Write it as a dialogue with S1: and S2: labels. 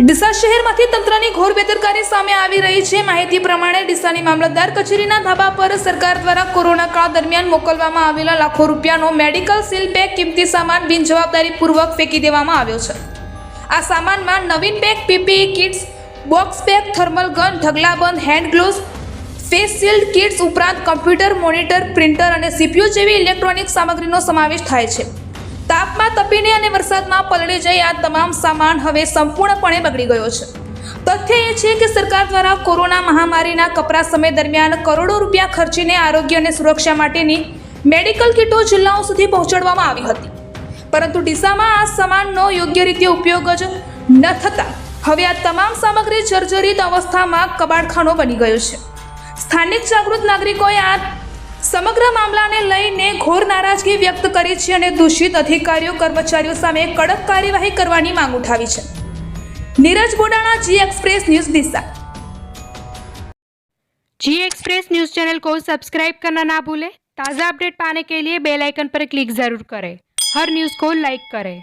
S1: ડીસા શહેરમાંથી તંત્રની ઘોર બેદરકારી સામે આવી રહી છે. માહિતી પ્રમાણે ડીસાની મામલતદાર કચેરીના ધાબા પર સરકાર દ્વારા કોરોના કાળ દરમિયાન મોકલવામાં આવેલા લાખો રૂપિયાનો મેડિકલ સીલ બેગ કિંમતી સામાન બિનજવાબદારીપૂર્વક ફેંકી દેવામાં આવ્યો છે. આ સામાનમાં નવીન bag, PPE kits, box bag, thermal gun ઢગલાબંધ hand gloves, face shield kits ઉપરાંત કમ્પ્યુટર, મોનિટર, પ્રિન્ટર અને સીપીયુ જેવી ઇલેક્ટ્રોનિક સામગ્રીનો સમાવેશ થાય છે. તાપમાં તપીને અને વરસાદમાં પલળી જઈ આ તમામ સામાન હવે સંપૂર્ણપણે બગડી ગયો છે. તથ્ય એ છે કે સરકાર દ્વારા કોરોના મહામારીના કપરા સમય દરમિયાન કરોડો રૂપિયા ખર્ચીને આરોગ્ય અને સુરક્ષા માટેની મેડિકલ કિટો જિલ્લાઓ સુધી પહોંચાડવામાં આવી હતી. પરંતુ ડીસામાં આ સામાનનો યોગ્ય રીતે ઉપયોગ જ ન થતાં હવે આ તમામ સામગ્રી જર્જરિત અવસ્થામાં કબાડખાનો બની ગયો છે. સ્થાનિક જાગૃત નાગરિકોએ આ સમગ્ર મામલાને લઈને ઘોર નારાજગી વ્યક્ત કરી છે અને દૂષિત અધિકારીઓ કર્મચારીઓ સામે કડક કાર્યવાહી કરવાની માંગ ઉઠાવી છે Neeraj Bodana ji express news Disha
S2: ji express news channel को सब्सक्राइब करना ना भूलें ताज़ा अपडेट पाने के लिए बेल आइकन पर क्लिक ज़रूर करें हर न्यूज़ को लाइक करें